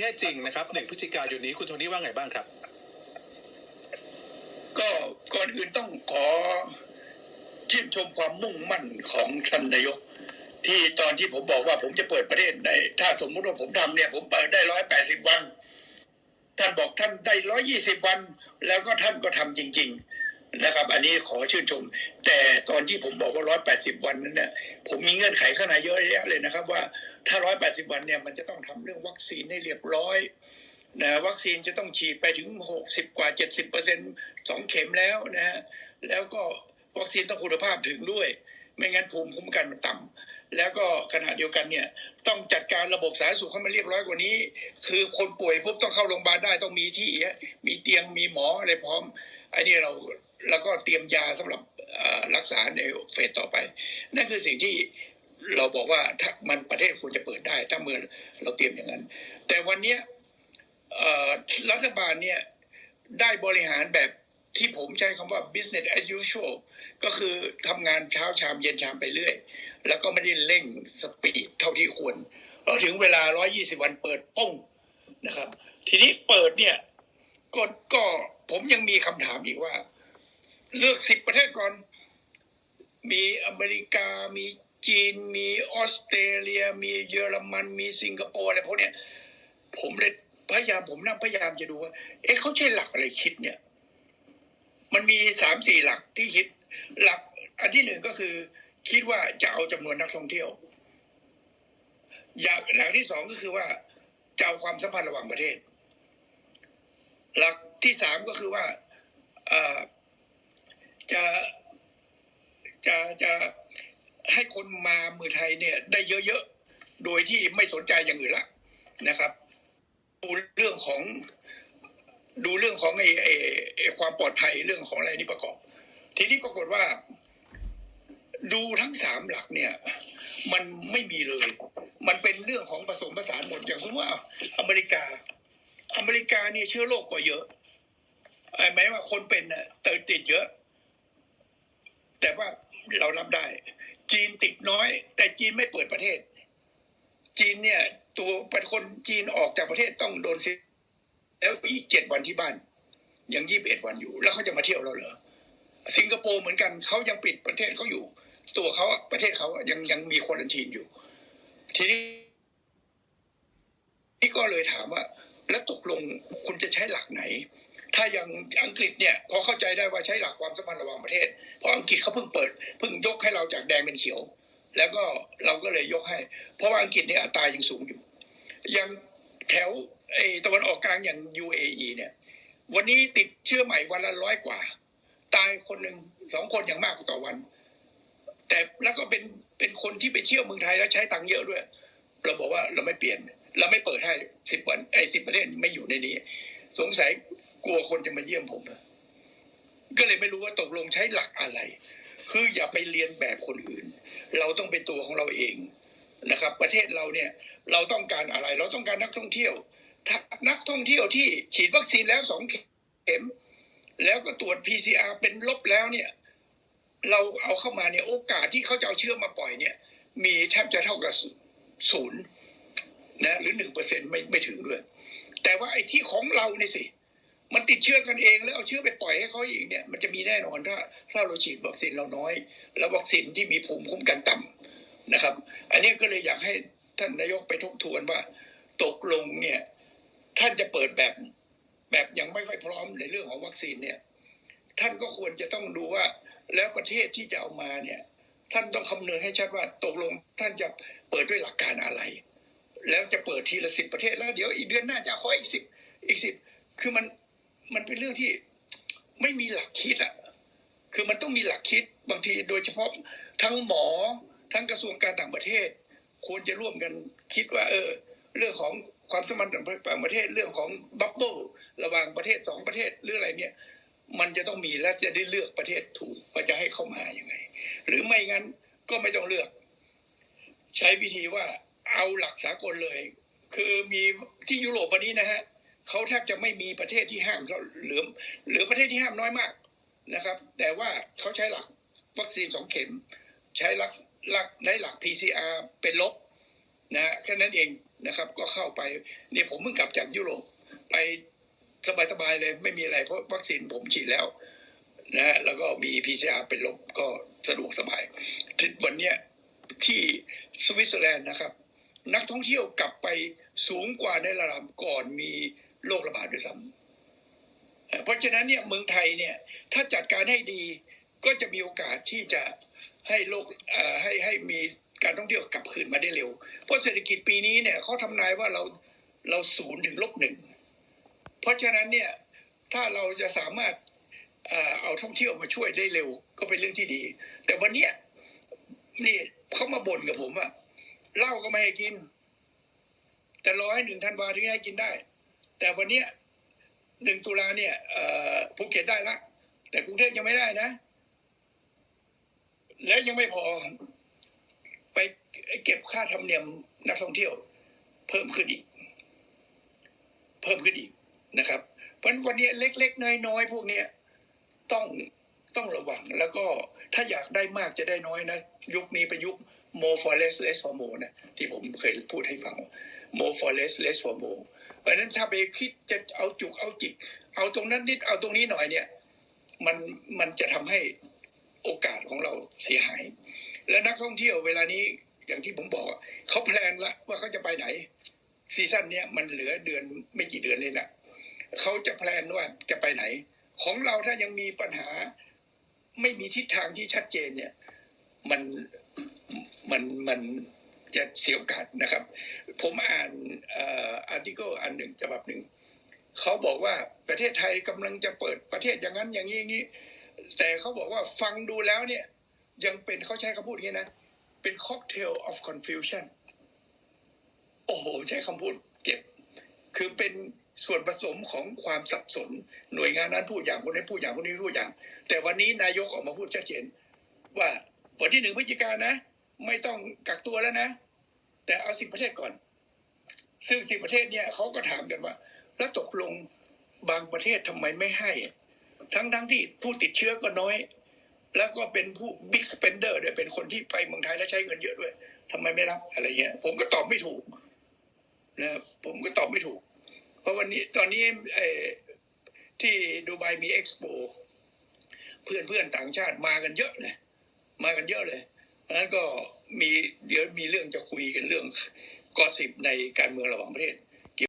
แน่จริงนะครับหนึ่งพฤศจิกายนนี้คุณโทนี่ว่าไงบ้างครับ ก็ก่อนอื่นต้องขอชื่นชมความมุ่งมั่นของท่านนายก ที่ตอนที่ผมบอกว่าผมจะเปิดประเทศได้ถ้าสมมุติว่าผมทำเนี่ย ผมเปิดได้ร้อยแปดสิบวัน ท่านบอกท่านได้ร้อยี่สิบวัน แล้วก็ท่านก็ทำจริง ๆ นะครับ อันนี้ขอชื่นชม แต่ตอนที่ผมบอกว่าร้อยแปดสิบวันนั้นเนี่ยผมมีเงื่อนไขข้างในเยอะแยะเลยนะครับ ว่าถ้าร้อยแปดสิบวันเนี่ยมันจะต้องทำเรื่องวัคซีนให้เรียบร้อยนะวัคซีนจะต้องฉีดไปถึง60กว่า70เปอร์เซ็นต์สองเข็มแล้วนะฮะแล้วก็วัคซีนต้องคุณภาพถึงด้วย ไม่งั้นภูมิคุ้มกันมันต่ำแล้วก็ขณะเดียวกันเนี่ยต้องจัดการระบบสาธารณสุขให้มันเรียบร้อยกว่านี้ คือคนป่วยปุ๊บต้องเข้าโรงพยาบาลได้ต้องมีที่มีเตียงมีหมออะไรพร้อมอันนี้เรา แล้วก็เตรียมยาสำหรับรักษาในเฟสต่อไป นั่นคือสิ่งที่เราบอกว่าถ้ามันประเทศควรจะเปิดได้ ถ้าเมื่อเราเตรียมอย่างนั้น แต่วันนี้รัฐบาลเนี่ยได้บริหารแบบที่ผมใช้คำว่า business as usual ก็คือทำงานเช้าชามเย็นชามไปเรื่อย แล้วก็ไม่ได้เร่งสปีดเท่าที่ควรพอถึงเวลา 120 วันเปิดป้องนะครับ ทีนี้เปิดเนี่ยก็ก็ผมยังมีคำถามอีกว่า เลือกสิบประเทศก่อน มีอเมริกา มีจีน มีออสเตรเลีย มีเยอรมัน มีสิงคโปร์อะไรพวกเนี้ย ผมเลยพยายามผมนั่งพยายามจะดูว่า เอ๊ะเขาใช้หลักอะไรคิดเนี่ย มันมีสามสี่หลักที่คิด หลัก อันที่หนึ่งก็คือ คิดว่าจะเอาจำนวนนักท่องเที่ยว อย่างหลักที่สองก็คือว่าจะเอาความสัมพันธ์ระหว่างประเทศ หลักที่สามก็คือว่าอ่อ จะจะจะให้คนมาเมืองไทยเนี่ย ได้เยอะๆ โดยที่ไม่สนใจอย่างอื่นละนะครับ ดูเรื่องของดูเรื่องของไอ้ไอ้ความปลอดภัยเรื่องของอะไรนี่ประกอบ ทีนี้ปรากฏว่า ดูทั้งสามหลักเนี่ย มันไม่มีเลย มันเป็นเรื่องของผสมผสานหมดอย่างเช่นว่าอเมริกา อเมริกาเนี่ยเชื้อโรคก็เยอะเอ่อหมายว่าคนเป็นน่ะติดติดเยอะ แต่ว่าเรารับได้ จีนติดน้อย แต่จีนไม่เปิดประเทศ จีนเนี่ย ตัวเป็นคนจีนออกจากประเทศต้องโดนเสียแล้วอีกเจ็ดวันที่บ้าน ยังยี่สิบเอ็ดวันอยู่ แล้วเขาจะมาเที่ยวเราเหรอสิงคโปร์เหมือนกันเขายังปิดประเทศเขาอยู่ ตัวเขาประเทศเขายังยังมีควอลันทีนอยู่ ทีนี้นี่ก็เลยถามว่า แล้วตกลงคุณจะใช้หลักไหน ถ้าอย่างอังกฤษเนี่ยพอเข้าใจได้ว่าใช้หลักความสัมพันธ์ระหว่างประเทศ เพราะอังกฤษเขาเพิ่งเปิดเพิ่งยกให้เราจากแดงเป็นเขียว แล้วก็เราก็เลยยกให้ เพราะว่าอังกฤษเนี่ยอัตรายังสูงอยู่ย่างแถวไอ้ตะวันออกกลางอย่าง UAE เนี่ย วันนี้ติดเชื้อใหม่วันละร้อยกว่า ตายคนหนึ่งสองคนอย่างมากต่อวัน แต่แล้วก็เป็นเป็นคนที่ไปเที่ยวเมืองไทยแล้วใช้ตังค์เยอะด้วย เราบอกว่าเราไม่เปลี่ยน เราไม่เปิดให้สิบวันไอ้สิบประเทศไม่อยู่ในนี้ สงสัย กลัวคนจะมาเยี่ยมผมก็เลยไม่รู้ว่าตกลงใช้หลักอะไร คืออย่าไปเรียนแบบคนอื่น เราต้องเป็นตัวของเราเองนะครับ ประเทศเราเนี่ยเราต้องการอะไร เราต้องการนักท่องเที่ยวนักท่องเที่ยวที่ฉีดวัคซีนแล้วสองเข็ม แล้วก็ตรวจ PCR เป็นลบแล้วเนี่ย เราเอาเข้ามาเนี่ยโอกาสที่เขาจะเอาเชื้อมาปล่อยเนี่ย มีแทบจะเท่ากับศูนย์นะหรือหนึ่งเปอร์เซ็นไม่ไม่ถึงด้วย แต่ว่าไอ้ที่ของเราเนี่ยสิ มันติดเชื้อกันเองแล้วเอาเชื้อไปปล่อยให้เขาอีกเนี่ยมันจะมีแน่นอนถ้าถ้าเราฉีดวัคซีนเราน้อย แล้ววัคซีนที่มีภูมิคุ้มกันต่ำนะครับ อันนี้ก็เลยอยากให้ท่านนายกไปทบทวนว่า ตกลงเนี่ยท่านจะเปิดแบบแบบยังไม่ค่อยพร้อมในเรื่องของวัคซีนเนี่ยท่านก็ควรจะต้องดูว่าแล้วประเทศที่จะเอามาเนี่ยท่านต้องคำนึงให้ชัดว่าตกลงท่านจะเปิดด้วยหลักการอะไร แล้วจะเปิดทีละสิบประเทศแล้วเดี๋ยวอีกเดือนหน้าจะขออีกสิบอีกสิบคือมัน มันเป็นเรื่องที่ไม่มีหลักคิดอะ คือมันต้องมีหลักคิดบางทีโดยเฉพาะทั้งหมอทั้งกระทรวงการต่างประเทศ ควรจะร่วมกันคิดว่า เออ เรื่องของความสัมพันธ์ต่างประเทศเรื่องของบับเบิลระหว่างประเทศสองประเทศหรืออะไรเนี่ย มันจะต้องมีและจะได้เลือกประเทศถูกว่าจะให้เข้ามาอย่างไง หรือไม่งั้นก็ไม่ต้องเลือก ใช้วิธีว่าเอาหลักสากลเลย คือมีที่ยุโรปวันนี้นะฮะ เขาแทบจะไม่มีประเทศที่ห้ามเขาเหลือเหลือประเทศที่ห้ามน้อยมากนะครับ แต่ว่าเขาใช้หลักวัคซีนสองเข็ม ใช้หลักหลักได้หลัก PCR เป็นลบนะแค่นั้นเองนะครับก็เข้าไปเนี่ยผมเพิ่งกลับจากยุโรปไปสบายๆเลยไม่มีอะไรเพราะวัคซีนผมฉีดแล้วนะฮะแล้วก็มี PCR เป็นลบก็สะดวกสบายวันเนี้ยที่สวิตเซอร์แลนด์นะครับ นักท่องเที่ยวกลับไปสูงกว่าในระดับก่อนมี โรคระบาดด้วยซ้ำเพราะฉะนั้นเนี่ยเมืองไทยเนี่ยถ้าจัดการให้ดีก็จะมีโอกาสที่จะให้โลกให้ให้มีการท่องเที่ยวกลับคืนมาได้เร็ว เพราะเศรษฐกิจปีนี้เนี่ยเขาทำนายว่าเราเราศูนย์ถึงลบหนึ่ง เพราะฉะนั้นเนี่ยถ้าเราจะสามารถเอ่อเอาท่องเที่ยวมาช่วยได้เร็วก็เป็นเรื่องที่ดี แต่วันเนี้ยนี่เขามาบ่นกับผมว่าเหล้าก็ไม่ให้กิน แต่รอให้หนึ่งธันวาถึงให้กินได้ แต่วันนี้หนึ่งตุลาเนี่ยภูเก็ตได้ละ แต่กรุงเทพยังไม่ได้นะ แล้วยังไม่พอ ไปเก็บค่าธรรมเนียมนักท่องเที่ยว เพิ่มขึ้นอีก เพิ่มขึ้นอีกนะครับ เพราะฉะนั้นวันนี้เล็ก ๆ น้อยๆพวกเนี้ยต้องต้องระวัง แล้วก็ถ้าอยากได้มากจะได้น้อยนะ ยุคนี้เป็นยุค more for less less for more นะที่ผมเคยพูดให้ฟัง more for less less for more าะฉะนั้นถ้าไปคิดจะเอาจุกเอาจิก เอาตรงนั้นนิดเอาตรงนี้หน่อยเนี่ย มันมันจะทำให้โอกาสของเราเสียหาย และนักท่องเที่ยวเวลานี้อย่างที่ผมบอกเขาแพลนละว่าเขาจะไปไหน ซีซั่นเนี้ยมันเหลือเดือนไม่กี่เดือนเลยนะเขาจะแพลนว่าจะไปไหน ของเราถ้ายังมีปัญหา ไม่มีทิศทางที่ชัดเจนเนี่ย มันมันมัน จะเสียโอกาสนะครับ ผมอ่านอาร์ติเคิลอันหนึ่งฉบับหนึ่งเขาบอกว่าประเทศไทยกำลังจะเปิดประเทศอย่างนั้นอย่างนี้อย่างนี้ แต่เขาบอกว่าฟังดูแล้วเนี่ย ยังเป็นเขาใช้คำพูดอย่างนี้นะ เป็น cocktail of confusion โอ้โห ใช้คำพูดเจ็บ คือเป็นส่วนผสมของความสับสน หน่วยงานนั้นพูดอย่างคนนี้พูดอย่างคนนี้พูดอย่าง แต่วันนี้นายกออกมาพูดชัดเจนว่าวันที่หนึ่งพฤศจิกายนนะ ไม่ต้องกักตัวแล้วนะ แต่เอาสิบประเทศก่อน ซึ่งสิบประเทศเนี่ยเขาก็ถามกันว่า แล้วตกลงบางประเทศทำไมไม่ให้ ทั้งทั้งที่ผู้ติดเชื้อก็น้อย แล้วก็เป็นผู้บิ๊กสเปนเดอร์ด้วยเป็นคนที่ไปเมืองไทยแล้วใช้เงินเยอะด้วยทำไมไม่รับอะไรเงี้ย ผมก็ตอบไม่ถูกนะผมก็ตอบไม่ถูก เพราะวันนี้ตอนนี้เอที่ดูไบมีเอ็กซ์โปเพื่อนเพื่อนต่างชาติมากันเยอะเลย มากันเยอะเลย นั้นก็มีเดี๋ยวมีเรื่องจะคุยกันเรื่องกอสิบในการเมืองระหว่างประเทศ